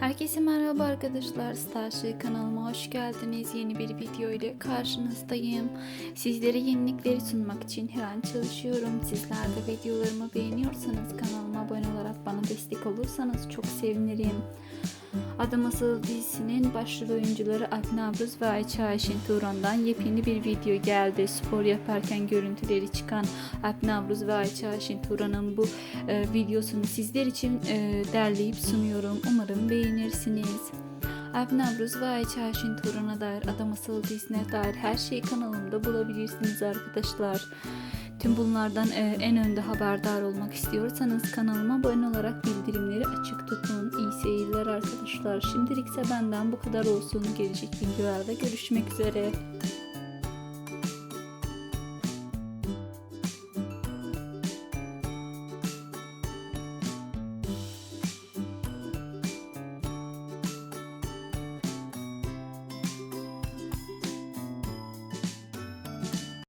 Herkese merhaba arkadaşlar. Starship kanalıma hoş geldiniz. Yeni bir video ile karşınızdayım. Sizlere yenilikleri sunmak için her an çalışıyorum. Sizler de videolarımı beğeniyorsanız kanalıma abone olarak bana destek olursanız çok sevinirim. Adam Asıl dizisinin başrol oyuncuları Alp Navruz ve Ayça Ayşin Turan'dan yepyeni bir video geldi. Spor yaparken görüntüleri çıkan Alp Navruz ve Ayça Ayşin Turan'ın bu e, videosunu sizler için e, derleyip sunuyorum. Umarım beğenirsiniz. Alp Navruz ve Ayça Ayşin Turan'a dair Adam Asıl dizisine dair her şeyi kanalımda bulabilirsiniz arkadaşlar. Tüm bunlardan e, en önde haberdar olmak istiyorsanız kanalıma abone olarak bildirimleri arkadaşlar. Şimdilikse benden bu kadar olsun. Gelecek videolarda görüşmek üzere.